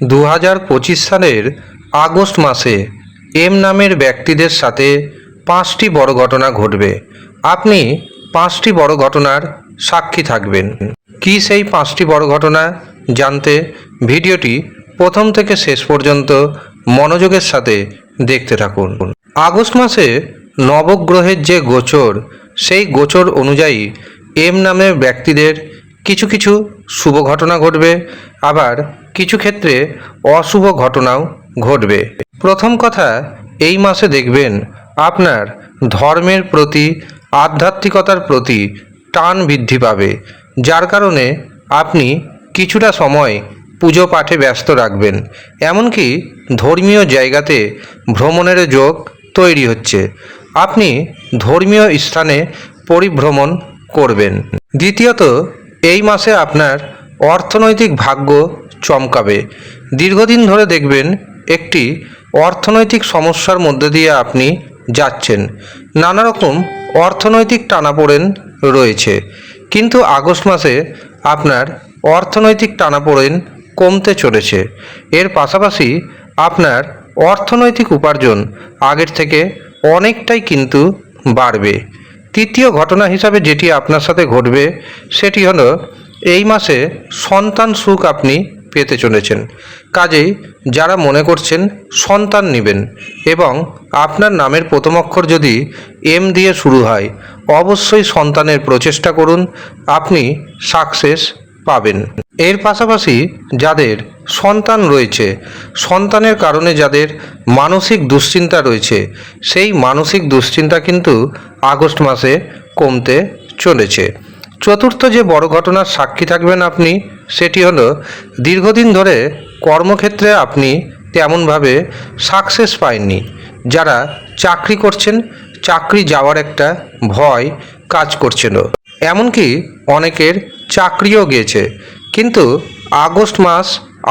দু হাজার পঁচিশ সালের আগস্ট মাসে এম নামের ব্যক্তিদের সাথে পাঁচটি বড় ঘটনা ঘটবে। আপনি পাঁচটি বড় ঘটনার সাক্ষী থাকবেন। কি সেই পাঁচটি বড় ঘটনা জানতে ভিডিওটি প্রথম থেকে শেষ পর্যন্ত মনোযোগের সাথে দেখতে থাকুন। আগস্ট মাসে নবগ্রহের যে গোচর, সেই গোচর অনুযায়ী এম নামের ব্যক্তিদের কিছু কিছু শুভ ঘটনা ঘটবে, আবার কিছু ক্ষেত্রে অশুভ ঘটনাও ঘটবে। প্রথম কথা, এই মাসে দেখবেন আপনার ধর্মের প্রতি, আধ্যাত্মিকতার প্রতি টান বৃদ্ধি পাবে, যার কারণে আপনি কিছুটা সময় পুজো পাঠে ব্যস্ত রাখবেন। এমনকি ধর্মীয় জায়গাতে ভ্রমণের যোগ তৈরি হচ্ছে। আপনি ধর্মীয় স্থানে পরিভ্রমণ করবেন। দ্বিতীয়ত এই মাসে আপনার অর্থনৈতিক ভাগ্য চমকাবে। দীর্ঘদিন ধরে দেখবেন একটি অর্থনৈতিক সমস্যার মধ্যে দিয়ে আপনি যাচ্ছেন। নানা রকম অর্থনৈতিক টানাপোড়েন রয়েছে। কিন্তু আগস্ট মাসে আপনার অর্থনৈতিক টানাপোড়েন কমতে চলেছে। এর পাশাপাশি আপনার অর্থনৈতিক উপার্জন আগের থেকে অনেকটাই কিন্তু বাড়বে। তৃতীয় ঘটনা হিসাবে যেটি আপনার সাথে ঘটবে, সেটি হলো এই মাসে সন্তান সুখ আপনি পেতে চলেছেন। কাজেই যারা মনে করছেন সন্তান নেবেন এবং আপনার নামের প্রথম অক্ষর যদি এম দিয়ে শুরু হয়, অবশ্যই সন্তানের প্রচেষ্টা করুন, আপনি সাকসেস পাবেন। এর পাশাপাশি যাদের সন্তান রয়েছে। সন্তানের কারণে যাদের মানসিক দুশ্চিন্তা রয়েছে, সেই মানসিক দুশ্চিন্তা কিন্তু আগস্ট মাসে কমতে চলেছে। চতুর্থ যে বড় ঘটনার সাক্ষী থাকবেন আপনি, সেটি হলো, দীর্ঘদিন ধরে কর্মক্ষেত্রে আপনি তেমনভাবে সাকসেস পাননি যারা চাকরি করছেন, চাকরি যাওয়ার একটা ভয় কাজ করছিল। এমনকি অনেকের চাকরিও গিয়েছে। কিন্তু আগস্ট মাস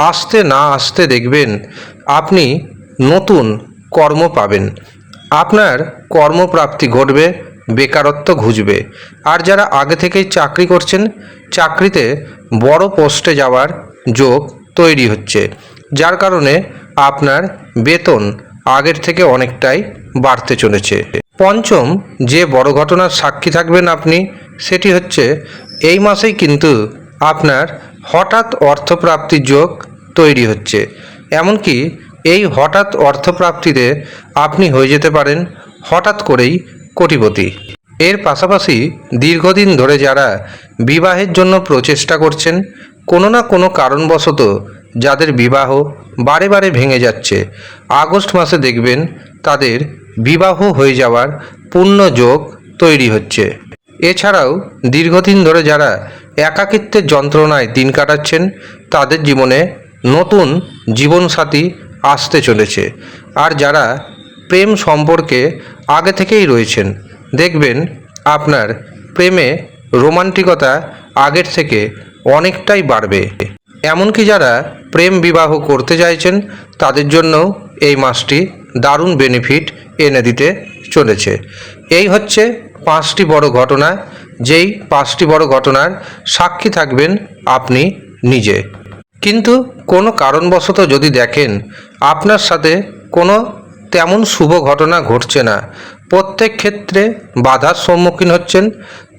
আসতে না আসতে দেখবেন আপনি নতুন কর্ম পাবেন। আপনার কর্মপ্রাপ্তি ঘটবে, বেকারত্ব ঘুচবে। আর যারা আগে থেকেই চাকরি করছেন, চাকরিতে বড় পোস্টে যাওয়ার যোগ তৈরি হচ্ছে, যার কারণে আপনার বেতন আগের থেকে অনেকটাই বাড়তে চলেছে। পঞ্চম যে বড় ঘটনার সাক্ষী থাকবেন আপনি, সেটি হচ্ছে এই মাসেই কিন্তু আপনার হঠাৎ অর্থপ্রাপ্তির যোগ তৈরি হচ্ছে। এমনকি এই হঠাৎ অর্থপ্রাপ্তিতে আপনি হয়ে যেতে পারেন হঠাৎ করেই কোটিপতি। এর পাশাপাশি দীর্ঘদিন ধরে যারা বিবাহের জন্য প্রচেষ্টা করছেন, কোনো না কোনো কারণবশত যাদের বিবাহ বারে বারে ভেঙে যাচ্ছে, আগস্ট মাসে দেখবেন তাদের বিবাহ হয়ে যাওয়ার পূর্ণ যোগ তৈরি হচ্ছে। এছাড়াও দীর্ঘদিন ধরে যারা একাকিত্বের যন্ত্রণায় দিন কাটাচ্ছেন, তাদের জীবনে নতুন জীবনসাথী আসতে চলেছে। আর যারা প্রেম সম্পর্কে আগে থেকেই রয়েছেন, দেখবেন আপনার প্রেমে রোমান্টিকতা আগের থেকে অনেকটাই বাড়বে। এমনকি যারা প্রেম বিবাহ করতে চাইছেন, তাদের জন্য এই মাসটি দারুণ বেনিফিট এনে দিতে চলেছে। এই হচ্ছে পাঁচটি বড় ঘটনা। যেই পাঁচটি বড় ঘটনার সাক্ষী থাকবেন আপনি নিজে। কিন্তু কোনো কারণবশত যদি দেখেন, আপনার সাথে কোনো তেমন শুভ ঘটনা ঘটছে না, প্রত্যেক ক্ষেত্রে বাধার সম্মুখীন হচ্ছেন,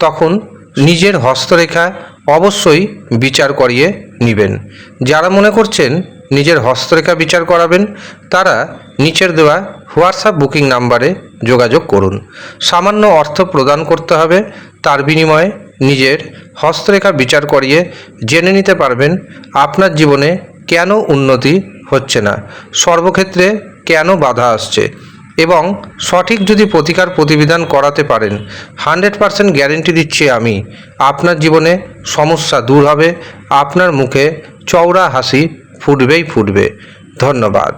তখন নিজের হস্তরেখা অবশ্যই বিচার করিয়ে নেবেন। যারা মনে করছেন নিজের হস্তরেখা বিচার করাবেন, তারা নিচের দেওয়া হোয়াটসঅ্যাপ বুকিং নাম্বারে যোগাযোগ করুন। সামান্য অর্থ প্রদান করতে হবে, তার বিনিময়ে নিজের হস্তরেখা বিচার করিয়ে জেনে নিতে পারবেন, আপনার জীবনে কেন উন্নতি হচ্ছে না, সর্বক্ষেত্রে কেন বাধা আসছে এবং সঠিক যদি প্রতিকার প্রতিবিধান করাতে পারেন, হান্ড্রেড পারসেন্ট গ্যারেন্টি দিচ্ছি আমি, আপনার জীবনে সমস্যা দূর হবে, আপনার মুখে চওড়া হাসি ফুটবেই ফুটবে। ধন্যবাদ।